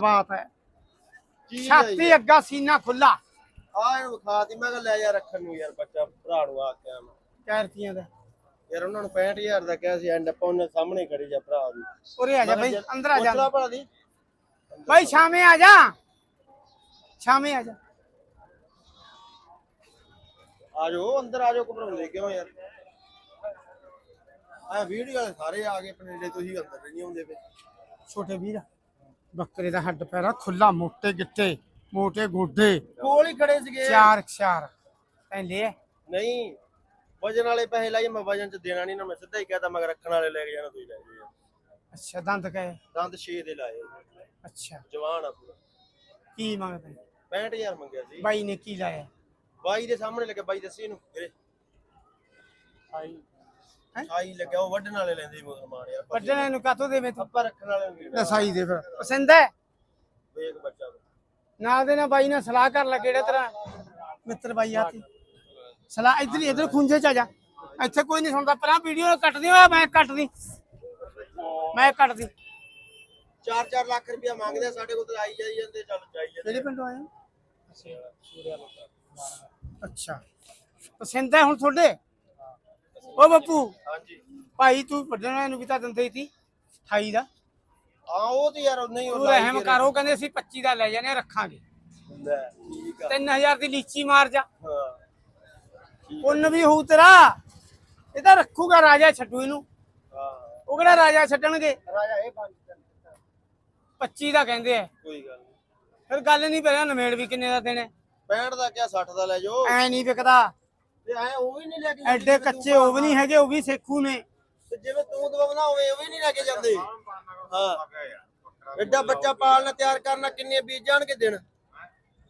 ਬਾਤ ਹੈ। ਛਾਤੀ ਅੱਗਾ ਸੀਨਾ ਖੁੱਲਾ ਆ ਇਹਨੂੰ ਵਿਖਾਤੀ ਮੈਂ ਕਿਹਾ ਲੈ ਯਾਰ ਰੱਖਣ ਨੂੰ ਯਾਰ ਬੱਚਾ ਭਰਾ ਨੂੰ ਆ ਕੇ ਮੈਂ ਕੈ ਰੁਪਈਆਂ ਦਾ। ਯਾਰ ਉਹਨਾਂ ਨੂੰ 65000 ਦਾ ਕਿਹਾ ਸੀ ਐਂਡ ਆਪਾਂ ਉਹਨੇ ਸਾਹਮਣੇ ਕਰੀ ਜਾ ਭਰਾ ਦੀ ਉਰੇ ਆ ਜਾ ਬਈ ਅੰਦਰ ਆ ਜਾ। ਪੁੱਛਲਾ ਭਰਾ ਦੀ। ਬਈ ਸ਼ਾਮੇ ਆ ਜਾ। ਸ਼ਾਮੇ ਆ ਜਾ। ਆ ਜਾਓ ਅੰਦਰ ਆ ਜਾਓ ਘਬਰਾਉਂਦੇ ਕਿਉਂ ਯਾਰ। ਆ ਵੀਡੀਓ ਸਾਰੇ ਆ ਗਏ ਆਪਣੇ ਜਿਹੜੇ ਤੁਸੀਂ ਅੰਦਰ ਨਹੀਂ ਆਉਂਦੇ ਪਏ। ਛੋਟੇ ਵੀਰ ਬੱਕਰੇ ਦਾ ਹੱਡ ਪੈਰਾ ਖੁੱਲਾ ਮੋਟੇ ਗਿੱਟੇ ਮੋਟੇ ਗੋਡੇ। ਕੋਲ ਹੀ ਖੜੇ ਸੀਗੇ। ਚਾਰ ਚਾਰ। ਪੈਂਦੇ ਐ ਨਹੀਂ ਵਜਨ ਵਾਲੇ ਪੈਸੇ ਲਾਈ ਮੈਂ ਵਜਨ ਚ ਦੇਣਾ ਨਹੀਂ ਨਾ ਮੈਂ ਸਿੱਧਾ ਹੀ ਕਹਤਾ ਮੈਂ ਕਿਹਾ ਰੱਖਣ ਵਾਲੇ ਲੈ ਕੇ ਜਾਣਾ ਤੁਸੀਂ ਲੈ ਜਾਓ। ਅੱਛਾ ਦੰਦ ਕਹੇ? ਦੰਦ 6 ਦੇ ਲਾਏ। ਅੱਛਾ। ਜਵਾਨ ਆ ਪੂਰਾ। ਕੀ ਮੰਗਦੇ? 65000 ਮੰਗਿਆ ਸੀ। ਬਾਈ ਨੇ ਕੀ ਲਾਇਆ? ਬਾਈ ਦੇ ਸਾਹਮਣੇ ਲੱਗੇ ਬਾਈ ਦੱਸੀ ਇਹਨੂੰ। ਵੀਰੇ। ਆਈ। ਆਈ ਲੱਗਿਆ ਉਹ ਵੱਢਣ ਵਾਲੇ ਲੈਂਦੇ ਮਾਰ ਯਾਰ ਵੱਡਣੇ ਨੂੰ ਕਾਤੋਂ ਦੇਵੇਂ ਤੂੰ? ਆਪਾਂ ਰੱਖਣ ਵਾਲੇ ਨੂੰ ਦਸਾਈ ਦੇ ਫਿਰ। ਪਸੰਦ ਹੈ? ਵੇਖ ਬੱਚਾ। ਨਾਲ ਦੇ ਨਾਲ ਬਾਈ ਨਾਲ ਸਲਾਹ ਕਰ ਲੈ ਕਿਹੜੇ ਤਰ੍ਹਾਂ। ਮਿੱਤਰ ਬਾਈ ਆਤੀ ਸਲਾਹ ਇਧਰ ਇਧਰ ਖੁੰਝੇ ਚ ਆ ਜਾ। ਇੱਥੇ ਕੋਈ ਨਹੀਂ ਸੁਣਦਾ ਪਰਾਂ ਵੀਡੀਓ ਕੱਟਦੀ ਓਏ ਮੈਂ ਕੱਟਦੀ? ਮੈਂ ਕੱਟਦੀ। 4-4 ਲੱਖ ਰੁਪਇਆ ਮੰਗਦੇ ਆ, ਸਾਡੇ ਕੋਲ ਤਾਂ ਆਈ ਜਾਈ ਜਾਂਦੇ ਚੱਲ ਜਾਈ ਜਾਂਦੇ। ਕਿਹੜੇ ਪਿੰਡੋਂ ਆਏ ਅੱਛਾ। ਪਸੰਦ ਹੈ ਹੁਣ ਤੁਹਾਡੇ? ਓ ਬੱਪੂ ਹਾਂਜੀ ਭਾਈ ਤੂੰ ਵੱਡਣ ਨੂੰ ਵੀ ਤਾਂ ਦਿੰਦੇ ਸੀ 28 ਦਾ। ਹਾਂ ਉਹ ਤੇ ਯਾਰ ਨਹੀਂ ਤੂੰ ਉਹ ਰਹਿਮ ਕਰੋ ਕਹਿੰਦੇ ਅਸੀਂ 25 ਦਾ ਲੈ ਜਾਣੇ ਰੱਖਾਂਗੇ। ਠੀਕ ਆ। 3000 ਦੀ ਲੀਚੀ ਮਾਰ ਜਾ। ਹਾਂ। ਪੁੰਨ ਵੀ ਹੋਊ ਤੇਰਾ। ਇਹ ਤਾਂ ਰੱਖੂਗਾ ਰਾਜਾ ਛੱਡੂ ਇਹਨੂੰ। ਹਾਂ। ਉਹ ਕਿਹੜਾ ਰਾਜਾ ਛੱਡਣਗੇ? ਰਾਜਾ ਇਹ ਪੰਜ 25 ਦਾ ਕਹਿੰਦੇ ਆ। ਕੋਈ ਗੱਲ ਨਹੀਂ। ਫਿਰ ਗੱਲ ਨਹੀਂ ਪਿਆ ਨਮੇੜ ਵੀ ਕਿੰਨੇ ਦਾ ਦੇਣੇ। 65 ਦਾ ਕਿਆ 60 ਦਾ ਲੈ ਜਾਓ। ਐ ਨਹੀਂ ਵਿਕਦਾ। ਤੇ ਐ ਉਹ ਵੀ ਨਹੀਂ ਲੈ ਕੇ ਐਡੇ ਕੱਚੇ ਉਹ ਵੀ ਨਹੀਂ ਹੈਗੇ ਉਹ ਵੀ ਸੇਖੂ ਨੇ। ਤੇ ਜਿਵੇਂ ਤੂੰ ਦਵਾਉਣਾ ਹੋਵੇ ਉਹ ਵੀ ਨਹੀਂ ਲੈ ਕੇ ਜਾਂਦੇ। ਹਾਂ। ਐਡਾ ਬੱਚਾ ਪਾਲਣਾ ਤਿਆਰ ਕਰਨਾ ਕਿੰਨੇ ਬੀਜ ਜਾਣਗੇ ਦਿਨ?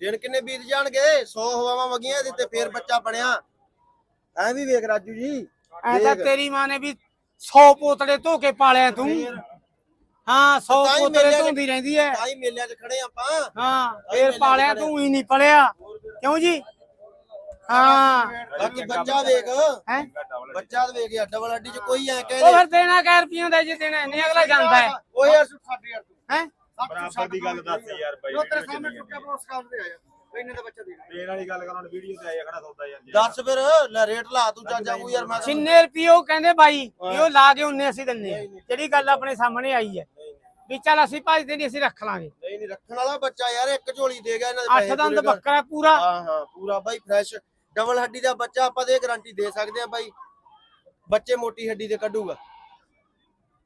ਦਿਨ ਕਿੰਨੇ ਬੀਤ ਜਾਣਗੇ? 100 ਹਵਾਵਾਂ ਵਗੀਆਂ ਇਹਦੇ ਤੇ ਫੇਰ ਬੱਚਾ ਬਣਿਆ। ਐ ਵੀ ਵੇਖ ਰਾਜੂ ਜੀ ਐ ਤਾਂ ਤੇਰੀ ਮਾਂ ਨੇ ਵੀ 100 ਪੋਤੜੇ ਧੋ ਕੇ ਪਾਲਿਆ ਤੂੰ। ਹਾਂ 100 ਤਾਂ ਹੀ ਪੋਤੜੇ ਧੋਂਦੀ ਰਹਿੰਦੀ ਐ। ਤਾਂ ਹੀ ਮੇਲਿਆਂ 'ਚ ਖੜੇ ਆਪਾਂ। ਹਾਂ ਫੇਰ ਪਾਲਿਆ ਤੂੰ ਹੀ ਨਹੀਂ ਪਲਿਆ। ਕਿਉਂ ਜੀ? ਹਾਂ। ਬਾਕੀ ਬੱਚਾ ਵੇਖ ਹੈ। ਬੱਚਾ ਤੇ ਵੇਖ ਯਾਰ ਡਬਲ ਹੱਡੀ 'ਚ ਕੋਈ ਐ ਉਹ ਕਹਿੰਦੇ ਫਿਰ ਦੇਣਾ ਕੈ ਰੁਪਈਆਂ ਦਾ ਜੇ ਦੇਣਾ ਨਹੀਂ ਅਗਲਾ ਜਾਂਦਾ ਹੈ। ਉਹ ਯਾਰ ਸਾਡੇ ਯਾਰ ਹੈ? ਬਰਾਬਰ ਦੀ ਗੱਲ ਦੱਸ ਯਾਰ ਬਾਈ ਉਹ ਤੇਰੇ ਸਾਹਮਣੇ ਟੁੱਟਿਆ ਦੇ ਦਾ ਬੱਚਾ ਦੇ ਦੇਣ ਵਾਲੀ ਗੱਲ ਕਰਾਂ ਵੀਡੀਓ ਤੇ ਆਇਆ ਖੜਾ ਸੌਦਾ ਯਾਰ ਦੱਸ ਫਿਰ ਲੈ ਰੇਟ ਲਾ ਤੂੰ ਚਾਚਾ ਕੋਈ ਯਾਰ ਮੈਂ ਕਿੰਨੇ ਰੁਪਏ ਉਹ ਕਹਿੰਦੇ ਬਾਈ ਵੀ ਉਹ ਲਾ ਕੇ ਉਹਨੇ ਅਸੀਂ ਦਿੰਨੇ ਆ। ਜਿਹੜੀ ਗੱਲ ਆਪਣੇ ਸਾਹਮਣੇ ਆਈ ਹੈ। ਵੀ ਚੱਲ ਅਸੀਂ ਭੱਜਦੇ ਨਹੀਂ ਅਸੀਂ ਰੱਖ ਲਾਂਗੇ। ਨਹੀਂ ਨਹੀਂ ਰੱਖਣ ਵਾਲਾ ਬੱਚਾ ਯਾਰ ਇੱਕ ਝੋਲੀ ਦੇ ਗਿਆ ਇਹਨਾਂ ਦੇ ਅੱਠ ਪੈਸੇ ਦੰਦ ਪੂਰੇ ਕਰ। ਬੱਕਰਾ ਪੂਰਾ। ਹਾਂ ਹਾਂ ਪੂਰਾ ਬਾਈ ਫਰੈਸ਼ ਡਬਲ ਹੱਡੀ ਦਾ ਬੱਚਾ ਆਪਾਂ ਦੇ ਗਾਰੰਟੀ ਦੇ ਸਕਦੇ ਆ ਬਾਈ। ਬੱਚੇ ਮੋਟੀ ਹੱਡੀ ਦੇ ਕੱਢੂਗਾ।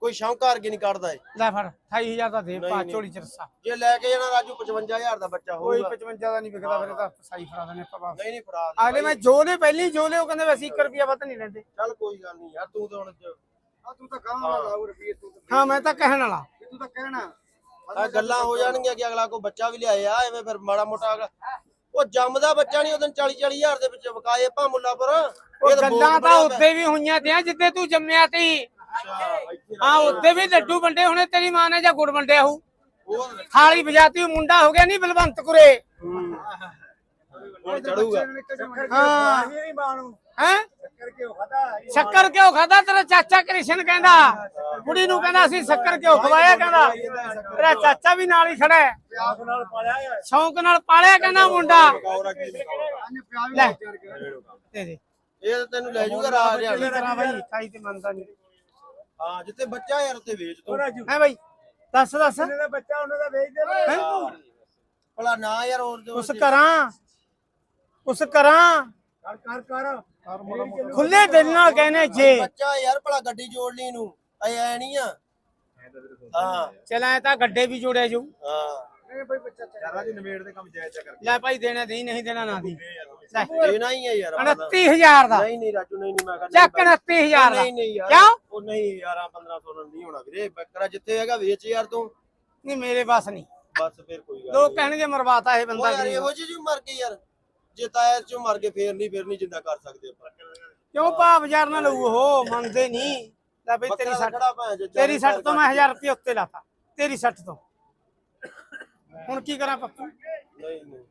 ਕੋਈ ਸ਼ੌਂਕਾਰ ਕੀ ਨਹੀਂ ਕੱਢਦਾ ਏ ਲੈ ਫੜ 28000 ਦਾ ਦੇ ਪਾ ਨਹੀਂ। ਝੋਲੀ ਚ ਰੱਸਾ। ਜੇ ਲੈ ਕੇ ਜਾਣਾ ਰਾਜੂ 55000 ਦਾ ਬੱਚਾ ਕੋਈ ਹੋਊਗਾ। 55 ਦਾ ਨਹੀਂ ਵਿਕਦਾ ਫਿਰ ਤਾਂ ਸਾਈ ਫੜਾ ਦਨੇ ਆਪਾਂ ਨਹੀਂ ਨਹੀਂ ਫੜਾ ਦੇ ਅਗਲੇ। ਮੈਂ ਜੋ ਨੇ ਪਹਿਲੀ ਜੋ ਨੇ ਉਹ ਕਹਿੰਦੇ ਵੈਸੇ 1 ਰੁਪਿਆ ਵੱਧ ਨਹੀਂ ਲੈਂਦੇ। ਚੱਲ ਕੋਈ ਗੱਲ ਨਹੀਂ ਯਾਰ ਤੂੰ ਤਾਂ ਹੁਣ ਤੂੰ ਤਾਂ ਕਹਾਂ ਵਾਲਾ ਲਾਉ ਰੁਪਏ ਤੂੰ ਹਾਂ ਮੈਂ ਤਾਂ ਕਹਿਣ ਵਾਲਾ। ਤੂੰ ਤਾਂ ਕਹਿਣਾ। ਆ ਗੱਲਾਂ ਹੋ ਜਾਣਗੀਆਂ ਕਿ ਅਗਲਾ ਕੋਈ ਬੱਚਾ ਵੀ ਲਿਆਏ ਆ ਐਵੇਂ ਫਿਰ ਮਾੜਾ ਮੋਟਾ ਅਗਲਾ ਉਹ ਜੰਮਦਾ ਬੱਚਾ ਨਹੀਂ ਉਹਦੋਂ 40 40000 ਦੇ ਵਿੱਚ ਵਿਕਾਏ ਆਪਾਂ ਮੁੱਲਾਪੁਰ। ਉਹ ਗੱਲਾਂ ਤਾਂ ਉੱਤੇ ਵੀ ਹੋਈਆਂ ਤੇ ਜਿੱਦੇ ਤੂੰ ਜੰਮਿਆ ਇੱਥੇ ਹਾਂ ਉੱਤੇ ਵੀ ਲੱਡੂ ਵੰਡੇ ਹੋਣੇ ਤੇਰੀ ਮਾਂ ਨੇ ਜਾਂ ਗੁੜ ਵੰਡਿਆ ਹੋਊ। ਉਹ ਥਾਲੀ ਵਜਾਤੀ ਉਹ ਮੁੰਡਾ ਹੋ ਗਿਆ ਨਹੀਂ ਬਲਵੰਤ ਕੁਰੇ ਚੜੂਗਾ। ਹਾਂ? ਸ਼ੱਕਰ ਕਿਉਂ ਖਾਦਾ ਤੇਰਾ ਚਾਚਾ ਕ੍ਰਿਸ਼ਨ ਕਹਿੰਦਾ। ਕੁੜੀ ਨੂੰ ਕਹਿੰਦਾ ਅਸੀਂ ਸ਼ੱਕਰ ਕਿਉਂ ਖਵਾਇਆ ਕਹਿੰਦਾ। ਤੇਰਾ ਚਾਚਾ ਵੀ ਨਾਲ ਹੀ ਖੜਾ ਹੈ। ਸ਼ੌਂਕ ਨਾਲ ਪਾਲਿਆ ਕਹਿੰਦਾ ਮੁੰਡਾ। ਲੈ। ਦੇ ਦੇ। ਇਹ ਤੈਨੂੰ ਲੈ ਹਰਿਆਣਾ ਬਾਈ ਤੇ ਮੰਨਦਾ ਨਹੀਂ। ਹਾਂ ਜਿੱਥੇ ਬੱਚਾ ਯਾਰ ਉੱਥੇ ਵੇਚ ਤੂੰ। ਰਾਜੂ ਹੈ ਬਾਈ? ਦੱਸ ਦੱਸ। ਉਹਨਾਂ ਦਾ ਬੱਚਾ ਉਹਨਾਂ ਦਾ ਵੇਚ ਦੇ ਹੈਂ? ਭਲਾ ਨਾ ਯਾਰ ਹੋਰ ਉਸ ਕਰਾਂ ਉਸ ਕਰਾਂ ਕਰ ਕਰ ਕਰ। ਖੁੱਲੇ ਦਿਲ ਨਾਲ ਕਹਿੰਦੇ ਜੇ। ਬੱਚਾ ਯਾਰ ਭਲਾ ਗੱਡੀ ਜੋੜ ਲਈ ਨੂੰ ਐ ਐ ਨਹੀਂ ਆ ਹਾਂ। ਚਲ ਐ ਤਾਂ ਗੱਡੇ ਵੀ ਜੋੜਿਆ ਜਾਊ ਹਾਂ। ਨਹੀਂ ਬਈ ਬੱਚਾ ਯਾਰ ਰਾਜੂ ਨਵੇੜ ਦੇ ਕੰਮ ਜਾਇਜ਼ ਕਰ ਲੈ ਭਾਈ ਦੇਣਾ ਦੇ ਨਹੀਂ ਦੇਣਾ ਨਾ ਦੀ। ਲੈ। ਦੇਣਾ ਹੀ ਹੈ ਯਾਰ ਆਪਾਂ ਤਾਂ। 29000 ਦਾ। ਨਹੀਂ ਨਹੀਂ ਰਾਜੂ ਨਹੀਂ ਨਹੀਂ ਮੈਂ ਕਹਿੰਦਾ ਚੱਕ 29000 ਦਾ। ਨਹੀਂ ਨਹੀਂ ਯਾਰ। ਕਿਉਂ? ਉਹ ਨਹੀਂ 11 1500 ਨਾਲ ਨਹੀਂ ਹੋਣਾ ਵੀਰੇ। ਬੱਕਰਾ ਜਿੱਥੇ ਹੈਗਾ ਵੇਚ ਯਾਰ ਤੂੰ। ਨਹੀਂ ਮੇਰੇ ਬਸ ਨਹੀਂ। ਬਸ ਫਿਰ ਕੋਈ ਗੱਲ ਲੋਕ ਕਹਿਣਗੇ ਮਰਵਾਤਾ ਇਹ ਬੰਦਾ ਯਾਰ। ਇਹੋ ਜਿਹੀ ਮਰ ਗਈ ਯਾਰ। ਜੇ ਤਾਇਆ ਚੋਂ ਮਰ ਗਏ ਫੇਰ ਨਹੀਂ ਫੇਰ ਨਹੀਂ ਜਿੰਦਾ ਕਰ ਸਕਦੇ ਆਪਾਂ। ਕਿਉਂ ਭਾ ਬਾਜ਼ਾਰ ਨਾਲ ਲਊ ਉਹ ਮੰਨਦੇ ਨਹੀਂ। ਲੈ ਬਈ ਤੇਰੀ ਸੱਟ ਤੇਰੀ ਸੱਟ ਤੋਂ ਮੈਂ 1000 ਰੁਪਏ ਉੱਤੇ ਲਾਤਾ। ਤੇਰੀ ਸੱਟ ਤੋਂ। ਹੁਣ ਕੀ ਕਰਾਂ ਪੱਪੂ? ਨਹੀਂ ਨਹੀਂ।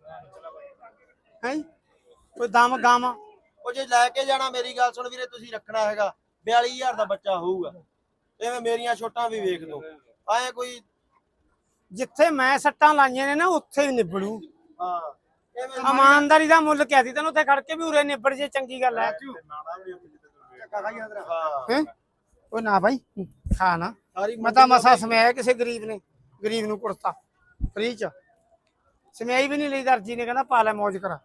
ਹੈ? ਕੋਈ ਦਮ ਗਮ ਉਹ ਜੇ ਲੈ ਕੇ ਜਾਣਾ ਮੇਰੀ ਗੱਲ ਸੁਣ ਵੀਰੇ ਤੁਸੀਂ ਰੱਖਣਾ ਹੈਗਾ। 42000 ਦਾ ਬੱਚਾ ਹੋਊਗਾ। ਐਵੇਂ ਮੇਰੀਆਂ ਛੋਟਾਂ ਵੀ ਵੇਖ ਲਓ। ਐ ਕੋਈ ਜਿੱਥੇ ਮੈਂ ਸੱਟਾਂ ਲਾਈਆਂ ਨੇ ਨਾ ਉੱਥੇ ਹੀ ਨਿਬੜੂ। ਹਾਂ। ਇਮਾਨਦਾਰੀ ਦਾ ਮੁੱਲ ਕਿਹਾ ਸੀ ਤੈਨੂੰ ਉੱਥੇ ਖੜ ਕੇ ਵੀ ਉਰੇ ਨਿਬੜ ਜੇ ਚੰਗੀ ਗੱਲ ਹੀ। ਹੈਂ? ਉਹ ਨਾ ਭਾਈ ਖਾ ਨਾ। ਮੈਂ ਤਾਂ ਮਸਾ ਸਮਿਆਇਆ ਕਿਸੇ ਗਰੀਬ ਨੇ ਗਰੀਬ ਨੂੰ ਕੁੜਤਾ ਫ੍ਰੀ ਚ। ਸਮਿਆਈ ਵੀ ਨਹੀਂ ਲਈ ਦਰਜੀ ਨੇ ਕਹਿੰਦਾ ਪਾ ਲੈ ਮौज ਕਰਾ।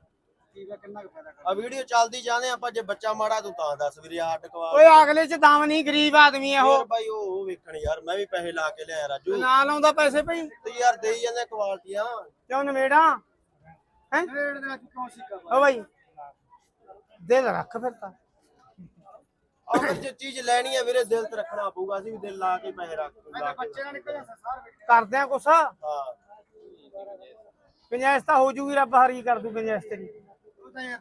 ਆ ਵੀਡੀਓ ਚੱਲਦੀ ਜਾਂਦੇ ਆਪਾਂ ਜੇ ਬੱਚਾ ਮਾੜਾ ਤੂੰ ਤਾਂ ਦੱਸ ਵੀਰੇ ਹੱਡ ਕਵਾ ਓਏ ਅਗਲੇ ਚ ਦਮ ਨਹੀਂ ਗਰੀਬ ਆਦਮੀ ਆ ਹੋਰ ਉਹ ਬਾਈ ਉਹ ਉਹ ਵੇਖਣ ਯਾਰ ਮੈਂ ਵੀ ਪੈਸੇ ਲਾ ਕੇ ਲਿਆਇਆ ਰਾਜੂ। ਨਾ ਲਾਉਂਦਾ ਪੈਸੇ ਭਈ। ਤੇ ਯਾਰ ਦੇਈ ਜਾਂਦੇ ਕੁਆਲਟੀਆਂ ਕਿਉਂ ਨਵੇੜਾ? ਹੈ? ਰੇਡ ਦੇ ਅੱਜ ਕਿਉਂ ਸਿੱਕਾ ਓ ਭਾਈ ਦਿਲ ਰੱਖ ਫਿਰ ਤਾਂ। ਅਗਰ ਜੇ ਚੀਜ਼ ਲੈਣੀ ਹੈ ਵੀਰੇ ਦਿਲ ਤੇ ਰੱਖਣਾ ਪਊਗਾ ਅਸੀਂ ਵੀ ਦਿਲ ਲਾ ਕੇ ਪੈਸੇ ਰੱਖ ਲਾ ਕੇ। ਬੱਚੇ ਨਾਲ ਨਿਕਲਿਆ ਸਾਰ ਵੇਖ। ਕਰਦੇ ਆ ਕੁਛ? ਹਾਂ। ਗੁੰਜਾਇਸ਼ ਤਾਂ ਹੋ ਜੂਗੀ ਰੱਬ ਹਰੀ ਕਰ ਦੂ ਗੁੰਜਾਇਸ਼ ਤੇਰੀ। ਉਹ ਤਾਂ ਯਾਰ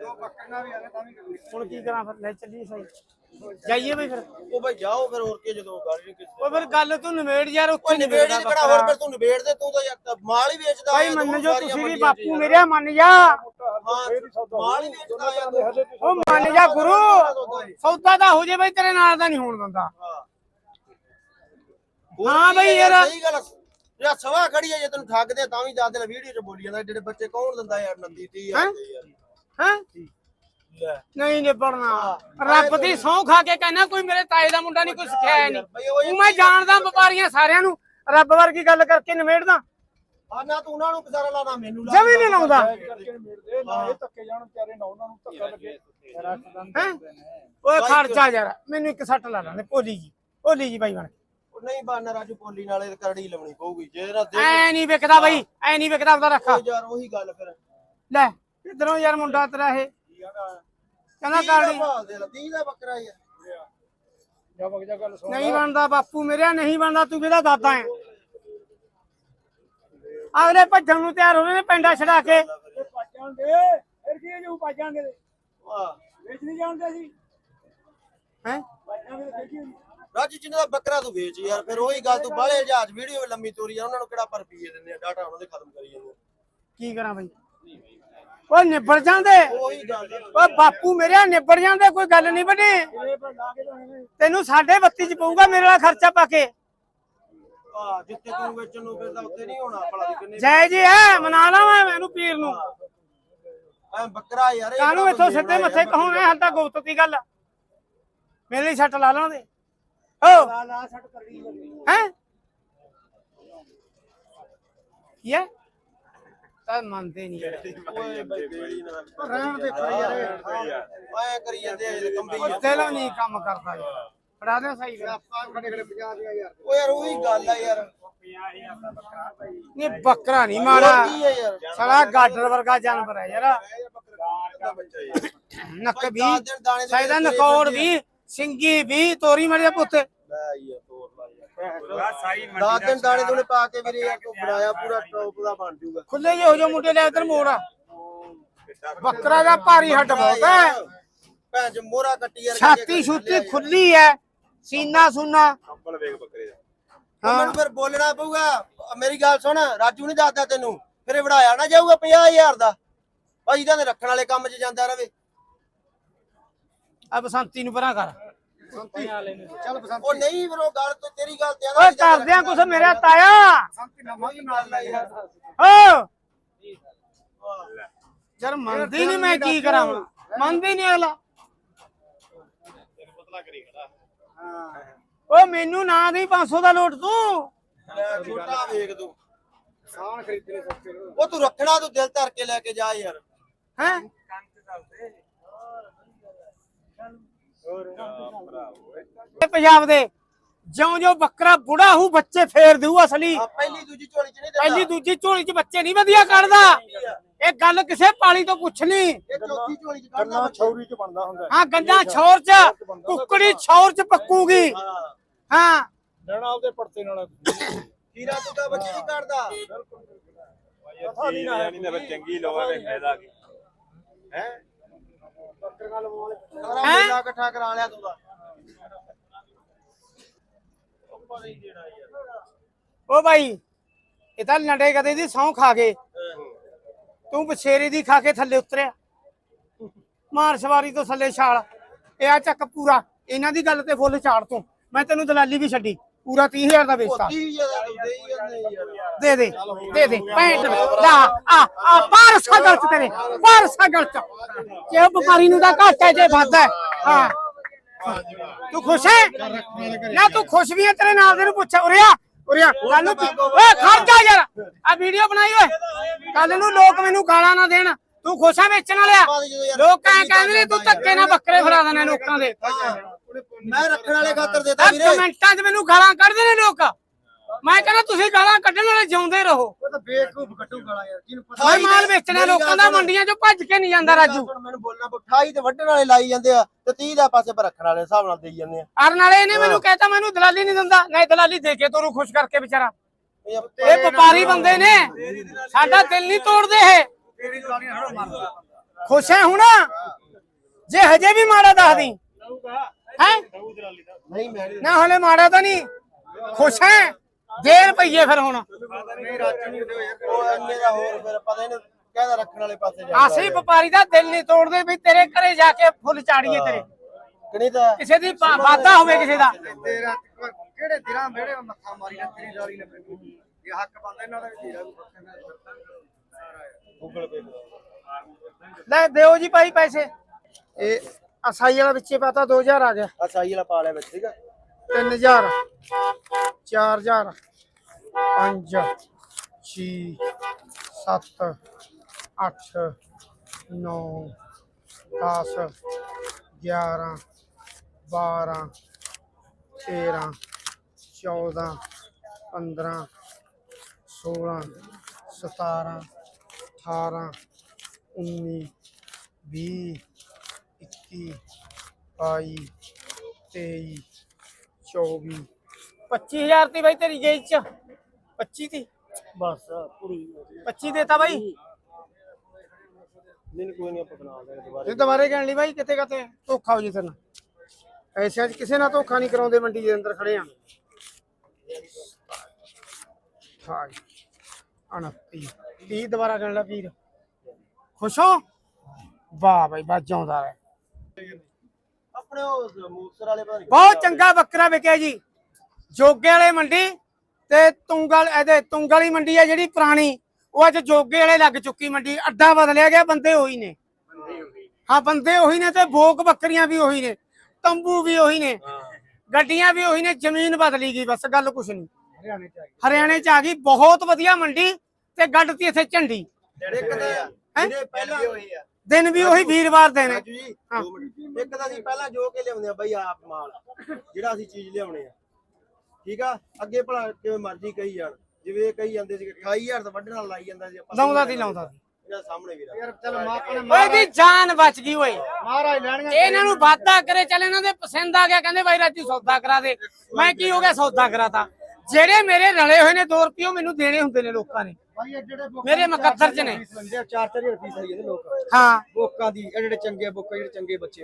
ਦੋ ਬੱਕਰੀਆਂ ਵੀ ਆ ਤਾਂ ਵੀ ਕਰਨੀ ਹੁਣ ਕੀ ਕਰਾਂ ਫਿਰ? ਲੈ ਚੱਲੀਏ ਸਹੀ। ਜਾਈਏ ਬਈ ਫਿਰ। ਉਹ ਬਾਈ ਜਾਓ ਫਿਰ ਹੋਰ ਕੀ ਜਦੋਂ ਗੱਲ ਨਹੀਂ ਕੀਤੀ ਓ ਫਿਰ ਗੱਲ ਤੂੰ ਨਿਬੇੜ ਯਾਰ ਉੱਥੇ ਕੋਈ ਨਿਬੇੜ ਹੀ ਕਿਹੜਾ ਹੋਰ ਫਿਰ ਤੂੰ ਨਿਬੇੜ ਦੇ ਤੂੰ ਤਾਂ ਯਾਰ ਮਾਲ ਹੀ ਵੇਚਦਾ ਭਾਈ ਮੰਨ ਤੂੰ ਜੋ ਤੁਸੀਂ ਵੀ ਬਾਪੂ। ਮੇਰੇ ਮੰਨ ਜਾ। ਮਾਲ ਹੀ ਵੇਚਦਾ ਤੂੰ। ਉਹ ਮੰਨ ਜਾ ਗੁਰੂ। ਸੌਦਾ ਤਾਂ ਹੋ ਜੇ ਬਈ ਤੇਰੇ ਨਾਲ ਦਾ ਨਹੀਂ ਹੋਣ ਦਿੰਦਾ। ਹਾਂ। ਬਈ ਯਾਰ। ਸਹੀ ਗੱਲ ਯਾ ਸਵਾ ਖੜੀ ਹੈ ਜੇ ਤੈਨੂੰ ਠੱਗਦੇ ਤਾਂ ਵੀ ਦੱਸ ਦੇ ਵੀਡੀਓ 'ਚ ਬੋਲੀ ਜਾਂਦਾ ਜਿਹੜੇ ਬੱਚੇ ਕੌਣ ਦਿੰਦਾ ਯਾਰ ਨੰਦੀ 30 ਯਾਰ ਦੇ ਯਾਰ। ਹੈ? ਲੈ। ਨਹੀਂ ਨਿਬੜਨਾ। ਰੱਬ ਦੀ ਸੌਂ ਖਾ ਕੇ ਕਹਿਣਾ ਕੋਈ ਮੇਰੇ ਤਾਏ ਦਾ ਮੁੰਡਾ ਨਹੀਂ ਕੋਈ ਸਿੱਖਿਆ ਨਹੀਂ। ਉਹ ਮੈਂ ਜਾਣਦਾ ਵਪਾਰੀਆਂ ਸਾਰਿਆਂ ਨੂੰ। ਰੱਬ ਵਰਗੀ ਗੱਲ ਕਰਕੇ ਨਿਬੇੜਦਾ। ਆ ਨਾ ਤੂੰ ਉਹਨਾਂ ਨੂੰ ਕਿਸਾਰਾ ਲਾਣਾ ਮੈਨੂੰ ਲਾ ਜਮੀ ਨਹੀਂ ਲਾਉਂਦਾ। ਨਾ ਇਹ ਧੱਕੇ ਜਾਣ ਵਿਚਾਰੇ ਨਾ ਉਹਨਾਂ ਨੂੰ ਧੱਕਾ ਲੱਗੇ। ਹੈ? ਓਏ ਖਰਚਾ ਯਾਰ ਮੈਨੂੰ ਇੱਕ ਸੱਟ ਲਾ ਲੈਂਦੇ ਭੋਲੀ ਜੀ। ਭੋਲੀ ਜੀ ਬਾਈ ਬਣ ਉਹ ਨਹੀਂ ਬਾਨਾ ਰਾਜੂ ਪੋਲੀ ਨਾਲੇ ਕਰੜੀ ਲਾਉਣੀ ਪਊਗੀ। ਜੇ ਇਹਦਾ ਦੇ ਐ ਨਹੀਂ ਵਿਕਦਾ ਬਾਈ ਐ ਨਹੀਂ ਵਿਕਦਾ ਉਹਦਾ ਰੱਖਾ। ਉਹ ਯਾਰ ਉਹੀ ਗੱਲ ਫਿਰ। ਲੈ। ਇਧਰੋਂ ਯਾਰ ਮੁੰਡਾ ਤੇਰਾ ਇਹ? ਕਹਿੰਦਾ ਕਾੜੀ ਦੇ ਲਾ 30 ਦਾ ਬੱਕਰਾ ਯਾਰ ਜਾ ਵਗ ਜਾ ਗੱਲ ਸੁਣ ਨਹੀਂ ਬਣਦਾ ਬਾਪੂ ਮੇਰਿਆ ਨਹੀਂ ਬਣਦਾ ਤੂੰ ਕਿਹਦਾ ਦਾਦਾ ਹੈ ਅਗਲੇ ਭੱਜਣ ਨੂੰ ਤਿਆਰ ਹੋ ਰਹੇ ਨੇ ਪਿੰਡਾ ਛਡਾ ਕੇ। ਦੇ ਫਿਰ ਕੀ ਜੂ ਦੇ? ਵਾਹ। ਵੇਚ ਨਹੀਂ ਜਾਣਦੇ ਸੀ ਹੈ? ਦੇ ਫਿਰ ਕੀ? ਰਾਜੂ ਜਿੰਨਾ ਦਾ ਬੱਕਰਾ ਤੂੰ ਵੇਚ ਯਾਰ ਫਿਰ ਉਹੀ ਗੱਲ ਤੂੰ ਬਾਲੇ ਜਹਾਜ਼ ਵੀਡੀਓ ਲੰਮੀ ਤੋਰੀ ਆ ਉਹਨਾਂ ਨੂੰ ਕਿਹੜਾ ਪਰ ਪੀਏ ਦਿੰਦੇ ਆ ਡਾਟਾ ਉਹਨਾਂ ਦੇ ਖਤਮ ਕਰੀ ਜਾਂਦੇ ਆ। ਕੀ ਕਰਾਂ ਬਾਈ? ਓਏ ਨਿਬੜ ਜਾਂਦੇ। ਉਹੀ ਬਾਪੂ ਮੇਰਿਆ ਨਿਬੜ ਜਾਂਦੇ ਕੋਈ ਗੱਲ ਨਹੀਂ ਬਣੀ। ਤੈਨੂੰ ਸਾਡੇ 32 ਚ ਪਊਗਾ ਮੇਰੇ ਵਾਲਾ ਖਰਚਾ ਪਾ ਕੇ। ਆ ਜਿੱਥੇ ਤੂੰ ਵੇਚਣ ਨੂੰ ਫਿਰਦਾ ਉੱਥੇ ਨਹੀਂ ਹੋਣਾ ਭਲਾ ਦੀ ਕਿੰਨੇ ਜੈ ਜੀ ਹੈ ਮਨਾ ਲਾਵਾਂ ਮੈਨੂੰ ਪੀਰ ਨੂੰ। ਐ ਬੱਕਰਾ ਯਾਰ ਕਾਹਨੂੰ ਇੱਥੋਂ ਸਿੱਧੇ ਮੱਥੇ। ਕਹੋਣੇ ਹਾਲ ਤਾਂ ਗੁਪਤ ਦੀ ਗੱਲ ਮੇਰੇ ਲਈ ਛੱਟ ਲਾ ਲਾਉਂਦੇ ਓ ਲਾ ਲਾ ਕਰੜੀ ਜਾਂਦੀ ਹੈ? ਕੀ ਹੈ? ਤਾਂ ਮੰਨਦੇ ਨਹੀਂ ਓਏ ਬਈ ਬੇੜੀ ਨਾ। ਰਹਿਣ ਦੇ ਫਿਰ ਯਾਰ। ਐ ਕਰੀ ਜਾਂਦੇ ਆ ਇਹ ਕੰਬੀ ਉਹ ਦਿਲੋਂ ਨਹੀਂ ਕੰਮ ਕਰਦਾ ਯਾਰ। ਫੜਾ ਦੇ ਸਹੀ ਕਰ ਖੜੇ ਖੜੇ 50 ਦੀਆਂ ਯਾਰ। ਓ ਯਾਰ ਉਹੀ ਗੱਲ ਆ ਯਾਰ। ਨਹੀਂ ਬੱਕਰਾ ਨਹੀਂ ਮਾਰਾ ਹੋਰ ਕੀ ਹੈ ਯਾਰ? ਸਾਲਾ ਗਾਡਰ ਵਰਗਾ ਜਾਨਵਰ ਹੈ ਯਾਰ। ਨੱਕ ਵੀ ਸਾਇਦਾ ਨਕੌੜ ਵੀ ਸਿੰਗੀ ਵੀ ਤੋਰੀ ਮੜਿਆ ਪੁੱਤ। ਲੈ ਯਾਰ ਤੋਰ ਲਾ ਯਾਰ ਦਸ ਦਿਨ ਦਾਣੇ ਦੂਣੇ ਪਾ ਕੇ ਵੀਰੇ ਯਾਰ ਤੂੰ ਬਣਾਇਆ ਪੂਰਾ ਟੌਪ ਦਾ ਬਣ ਜਾਊਗਾ। ਖੁੱਲੇ ਜਿਹੇ ਹੋ ਜੋ ਮੁੰਡੇ ਲੈ ਉਧਰ ਮੋੜ। ਬੱਕਰਾ ਦਾ ਭਾਰੀ ਹੱਡ ਬਹੁਤ ਹੈ। ਭੈਣ ਚ ਮੋਹਰਾ ਕੱਟੀ ਯਾਰ ਛਾਤੀ ਛੁੱਤੀ ਖੁੱਲੀ ਹੈ ਸੀਨਾ ਸੁਨਾ। ਕੰਬਲ ਵੇਖ ਬੱਕਰੇ ਦਾ। ਹਾਂ ਮੈਨੂੰ ਫਿਰ ਬੋਲਣਾ ਪਊਗਾ। ਮੇਰੀ ਗੱਲ ਸੁਣ ਰਾਜੂ ਨਹੀਂ ਦੱਸਦਾ ਤੈਨੂੰ। ਫਿਰ ਇਹ ਵੜਾਇਆ ਨਾ ਜਾਊਗਾ 50000 ਦਾ। ਭਾਈ ਤਾਂ ਰੱਖਣ ਵਾਲੇ ਕੰਮ 'ਚ ਜਾਂਦਾ ਰਵੇ। ਆ ਬਸੰਤੀ ਨੂੰ ਪਰਾਂ ਕਰ। ਚੱਲ ਬਸੰਤ। ਉਹ ਨਹੀਂ ਫਿਰ ਉਹ ਗੱਲ ਤੋਂ ਤੇਰੀ ਗੱਲ ਤੇ ਓਏ ਕਰਦੇ ਆ। ਕੁਛ ਮੇਰਾ ਤਾਇਆ। ਬਸੰਤੀ ਨਾ ਮੰਗ ਨਾਲ ਲੈ ਯਾਰ ਓ। ਯਾਰ ਮੰਨਦੀ ਨਹੀਂ ਮੈਂ ਕੀ ਕਰਾਂ ਹੁਣ? ਮੰਨਦੀ ਨਹੀਂ ਅਗਲਾ। ਹਾਂ। ਓ ਮੈਨੂੰ ਨਾ ਦੇ 500 ਦਾ ਲੋਟ ਤੂੰ। ਛੋਟਾ ਵੇਖ ਤੂੰ। ਸਾਨ ਖਰੀਦਣੇ ਸਸਤੇ ਉਹ ਤੂੰ ਰੱਖਣਾ ਤੂੰ ਦਿਲ ਧਰ ਕੇ ਲੈ ਕੇ ਜਾ ਯਾਰ। ਹੈ? ਇਹ ਪੰਜਾਬ ਦੇ ਜਿਉਂ ਜਿਉਂ ਬੱਕਰਾ ਬੁੜਾ ਹੂ ਬੱਚੇ ਫੇਰ ਦੇਊ ਅਸਲੀ। ਪਹਿਲੀ ਦੂਜੀ ਝੋਲੀ 'ਚ ਨਹੀਂ ਪਹਿਲੀ ਦੂਜੀ ਝੋਲੀ 'ਚ ਬੱਚੇ ਨਹੀਂ ਵਧੀਆ ਕੱਢਦਾ। ਇਹ ਗੱਲ ਕਿਸੇ ਪਾਲੀ ਤੋਂ ਪੁੱਛ ਲਈ ਇਹ ਚੌਥੀ ਝੋਲੀ 'ਚ ਕੱਢਦਾ। ਛੌਰੀ ਚ ਬਣਦਾ ਹੁੰਦਾ। ਹਾਂ ਗੰਡਾ ਛੌਰ 'ਚ ਕੁੱਕੜੀ ਛੌਰ 'ਚ ਪੱਕੂਗੀ। ਹਾਂ। ਹਾਂ। ਲੈਣਾ ਉਹਦੇ ਪੜਤੇ ਨਾਲ। ਹੀਰਾ ਤੂੰ ਤਾਂ ਬੱਚੇ ਨਹੀਂ ਕੱਢਦਾ। ਚੀਜ਼ ਨਹੀਂ ਨਾ ਚੰਗੀ ਲੋਗਾ ਤੇ ਫਾਇਦਾ ਕੀ? ਹੈ? ਮੇਲਾ ਇਕੱਠਾ ਕਰਾ ਲਿਆ ਤੂੰ ਤਾਂ। ਓ ਭਾਈ ਇਹ ਤਾਂ ਲੰਡੇ ਕਦੇ ਦੀ ਸੌਂ ਖਾ ਗਏ। ਤੂੰ ਬਛੇਰੇ ਦੀ ਖਾ ਕੇ ਥੱਲੇ ਉਤਰਿਆ। ਮਾਰ ਸਵਾਰੀ ਤੋਂ ਥੱਲੇ ਛਾਲ। ਇਹ ਆ ਚੱਕ ਪੂਰਾ। ਇਹਨਾਂ ਦੀ ਗੱਲ ਤੇ ਫੁੱਲ ਝਾੜ ਤੂੰ। ਮੈਂ ਤੈਨੂੰ ਦਲਾਲੀ ਵੀ ਛੱਡੀ। ਪੂਰਾ 30000 ਦਾ ਵੇਚਤਾ। 30000 ਦਾ ਦੇ ਦੇ ਦੇ ਦੇ ਦੇ ਪੈਂਟ ਲਾ ਆ ਆ ਪਰ ਸਗਲ ਚ ਤੇਰੇ ਪਰ ਸਗਲ ਚ ਜੇ ਵਪਾਰੀ ਨੂੰ ਤਾਂ ਘਾਟਾ ਹੈ, ਜੇ ਵਾਧਾ ਹੈ। ਹਾਂ। ਤੂੰ ਖੁਸ਼ ਹੈ? ਨਾ ਤੂੰ ਖੁਸ਼ ਵੀ ਹੈ ਤੇਰੇ ਨਾਲ ਦੇ ਨੂੰ ਪੁੱਛ ਉਰਿਆ ਉਰਿਆ ਕੱਲ ਨੂੰ ਓਏ ਖਰਚਾ ਯਾਰ। ਆ ਵੀਡੀਓ ਬਣਾਈ ਓਏ। ਕੱਲ ਨੂੰ ਲੋਕ ਮੈਨੂੰ ਗਾਲਾਂ ਨਾ ਦੇਣ। ਤੂੰ ਖੁਸ਼ ਹੈ ਵੇਚਣ ਵਾਲਿਆ? ਲੋਕ ਐ ਕਹਿੰਦੇ ਨੇ ਤੂੰ ਧੱਕੇ ਨਾਲ ਬੱਕਰੇ ਫੜਾ ਦੇਣੇ ਲੋਕਾਂ ਦੇ। ਮੈਂ ਰੱਖਣ ਵਾਲੇ ਖਾਤਰ ਦੇਤਾ ਵੀਰੇ। ਕਮੈਂਟਾਂ 'ਚ ਮੈਨੂੰ ਗਾਲਾਂ ਕੱਢਦੇ ਨੇ ਲੋਕ। ਮੈਂ ਕਹਿੰਦਾ ਤੁਸੀਂ ਗਾਲਾਂ ਕੱਢਣ ਵਾਲੇ ਜਿਉਂਦੇ ਰਹੋ। ਉਹ ਤਾਂ ਬੇਵਕੂਫ ਕੱਟੂ ਗਾਲਾਂ ਯਾਰ ਕਿਹਨੂੰ ਪਤਾ ਮੈਂ ਮਾਲ ਵੇਚਣਾ ਲੋਕਾਂ ਦਾ ਮੰਡੀਆਂ 'ਚੋਂ ਭੱਜ ਕੇ ਨਹੀਂ ਜਾਂਦਾ ਰਾਜੂ। ਮੈਨੂੰ ਬੋਲਣਾ ਪਊ। 28 ਤੇ ਵੱਢਣ ਵਾਲੇ ਲਾਈ ਜਾਂਦੇ ਆ ਤੇ 30 ਦਾ ਪਾਸੇ ਪਰ ਰੱਖਣ ਵਾਲੇ ਹਿਸਾਬ ਨਾਲ ਦੇਈ ਜਾਂਦੇ ਆ। ਅਰ ਨਾਲੇ ਇਹਨੇ ਮੈਨੂੰ ਕਹਿਤਾ ਮੈਨੂੰ ਦਲਾਲੀ ਨਹੀਂ ਦਿੰਦਾ ਨਹੀਂ ਦਲਾਲੀ ਦੇ ਕੇ ਤੋਰੂ ਖੁਸ਼ ਕਰਕੇ ਵਿਚਾਰਾ। ਇਹ ਵਪਾਰੀ ਬੰਦੇ ਨੇ। ਸਾਡਾ ਦਿਲ ਨਹੀਂ ਤੋੜਦੇ ਇਹ। ਖੁਸ਼ ਹੈ ਹੁਣ? ਜੇ ਹਜੇ ਵੀ ਮਾੜਾ ਦੱਸਦੀ। ਹੈ? ਨਹੀਂ ਮੈਂ ਨੀ- ਹਲੇ ਮਾੜਾ ਤਾਂ ਨਹੀਂ। ਖੁਸ਼ ਹੈ? ਦੇ ਰੁਪਈਏ ਫਿਰ ਹੁਣ। ਉਹ ਇੰਨੇ ਦਾ ਹੋਰ ਫਿਰ ਪਤਾ ਇਹਨੂੰ ਕਹਿੰਦਾ ਰੱਖਣ ਵਾਲੇ ਪਾਸੇ ਜਾ ਅਸੀਂ ਵਪਾਰੀ ਦਾ ਦਿਲ ਨਹੀਂ ਤੋੜਦੇ ਵੀ ਤੇਰੇ ਘਰੇ ਜਾ ਕੇ ਫੁੱਲ ਚਾੜੀਏ ਤੇਰੇ। ਕਿਹੜੀ ਕਿਸੇ ਦੀ ਵਾ- ਵਾਧਾ ਹੋਵੇ ਕਿਸੇ ਦਾ। ਤੇਰਾ ਕਿਹੜੇ ਦਿਨਾਂ ਮੇੜੇ ਮੱਥਾ ਮਾਰੀ ਨਾ ਤੇਰੀ ਦਾੜੀ ਨੇ ਮੈਨੂੰ ਇਹ ਹੱਕ ਬੰਦਾ ਇਹਨਾਂ ਦਾ ਵੀ ਤੇਰਾ ਵੀ ਗੂਗਲ ਪੇ ਲੈ ਦਿਓ ਜੀ ਭਾਈ ਪੈਸੇ। ਇਹ ਅਸਾਈ ਵਾਲਾ ਵਿੱਚੇ ਪਾਤਾ 2000 ਆ ਗਿਆ। ਆ ਸਾਈ ਵਾਲਾ ਪਾ ਲਿਆ ਵਿੱਚ ਠੀਕ ਆ? 3000 4000 5 6 7 8 9 10 11 12 13 14 15 16 17 18 19 20 21 22 23 24 25000 ਦੀ ਬਾਈ ਤੇਰੀ ਜੇਬ ਚ। 25 ਦੀ। ਬਸ ਪੂਰੀ 25 ਦੇਤਾ ਬਾਈ। ਨਹੀਂ ਕੋਈ ਨਹੀਂ ਆਪਾਂ ਬਣਾ ਦੇਣਾ ਦੁਬਾਰਾ। ਕਹਿਣ ਲਈ ਬਾਈ ਕਿਤੇ ਕਿਤੇ ਧੋਖਾ ਹੋ ਜੇ ਤੈਨੂੰ ਐਸੇ ਅੱਜ ਕਿਸੇ ਨਾਲ ਧੋਖਾ ਨਹੀਂ ਕਰਾਉਂਦੇ ਮੰਡੀ ਦੇ ਅੰਦਰ ਖੜੇ ਆ। ਹਾਂ 29 30 ਦੁਬਾਰਾ ਕਹਿਣ ਲਾ ਵੀਰ। ਖੁਸ਼ ਹੋ? ਵਾਹ ਬਾਈ ਬਾ ਜਾਉਂਦਾ ਰਹਿ। ਆਪਣੇ ਉਹ ਮੂਸਰ ਵਾਲੇ ਪਤਾ ਨੀ ਬਹੁਤ ਚੰਗਾ ਬੱਕਰਾ ਵਿਕਿਆ ਜੀ। ਜੋਗੇ ਵਾਲੇ ਮੰਡੀ ਤੇ ਤੁੰਗਲ ਇਹਦੇ ਤੁੰਗ ਵਾਲੀ ਮੰਡੀ ਆ ਜਿਹੜੀ ਪੁਰਾਣੀ। ਉਹ ਅੱਜ ਜੋਗੇ ਵਾਲੇ ਲੱਗ ਚੁੱਕੀ ਮੰਡੀ। ਅੱਡਾ ਬਦਲਿਆ ਗਿਆ ਬੰਦੇ ਉਹੀ ਨੇ। ਹਾਂ ਬੰਦੇ ਉਹੀ ਨੇ ਤੇ ਭੋਗ ਬੱਕਰੀਆਂ ਵੀ ਉਹੀ ਨੇ। ਤੰਬੂ ਵੀ ਉਹੀ ਨੇ। ਗੱਡੀਆਂ ਵੀ ਉਹੀ ਨੇ ਜ਼ਮੀਨ ਬਦਲੀ ਗਈ ਬਸ ਗੱਲ ਕੁਛ ਨਹੀਂ। ਹਰਿਆਣੇ ਚ ਆ ਗਈ। ਹਰਿਆਣੇ ਚ ਆ ਗਈ ਬਹੁਤ ਵਧੀਆ ਮੰਡੀ ਤੇ ਗੱਡਤੀ ਇੱਥੇ ਝੰਡੀ। ਇੱਕ ਤਾਂ ਜਿਹੜੇ ਪਹਿਲਾਂ ਦਿਨ ਵੀ ਉਹੀ ਵੀਰਵਾਰ ਦੇ ਨੇ ਰਾਜੂ ਜੀ ਦੋ ਮਿੰਟ। ਇੱਕ ਤਾਂ ਅਸੀਂ ਪਹਿਲਾਂ ਜੋ ਕੇ ਲਿਆਉਂਦੇ ਆ ਬਈ ਆਪ ਮਾਲ ਜਿਹੜਾ ਅਸੀਂ ਚੀਜ਼ ਲਿਆਉਣੇ ਆ। ਠੀਕ ਆ? ਅੱਗੇ ਭਲਾ ਕਿਵੇਂ ਮਰਜ਼ੀ ਕਹੀ ਜਾਣ। ਜਿਵੇਂ ਇਹ ਕਹੀ ਜਾਂਦੇ ਸੀ 28000 ਤਾਂ ਵੱਢਣ ਨਾਲ ਲਾਈ ਜਾਂਦਾ ਸੀ ਆਪਾਂ। ਲਾਉਂਦਾ ਸੀ ਲਾਉਂਦਾ ਸੀ। ਇਹਦਾ ਸਾਹਮਣੇ ਵੀਰਾ। ਯਾਰ ਚੱਲ ਮਾਂ ਆਪਣੇ ਓਏ ਦੀ ਜਾਨ ਬਚ ਗਈ ਓਏ। ਮਹਾਰਾਜ ਲੈਣਗੇ ਇਹਨਾਂ ਨੂੰ ਵਾਅਦਾ ਕਰੇ ਚੱਲ ਇਹਨਾਂ ਦੇ ਪਸੰਦ ਆ ਗਿਆ ਕਹਿੰਦੇ ਬਾਈ ਰਾਜੂ ਸੌਦਾ ਕਰਾ ਦੇ। ਮੈਂ ਕੀ ਹੋ ਗਿਆ ਸੌਦਾ ਕਰਾਤਾ? ਜਿਹੜੇ ਮੇਰੇ ਰਲੇ ਹੋਏ ਨੇ 2 ਰੁਪਏ ਮੇਰੇ ਨੂੰ ਦੇਣੇ ਹੁੰਦੇ ਨੇ ਲੋਕਾਂ ਨੇ। ਮੇਰੇ ਮੁਕੱਦਰ ਚ ਨੇ। ਚਾਰ ਚਾਰ ਹਜ਼ਾਰ ਫੀਸ ਜਾਂਦੇ ਲੋਕ। ਹਾਂ। ਬੋਕਾਂ ਦੀ ਇਹ ਜਿਹੜੇ ਚੰਗੇ ਬੋਕਾਂ ਜਿਹੜੇ ਚੰਗੇ ਬੱਚੇ।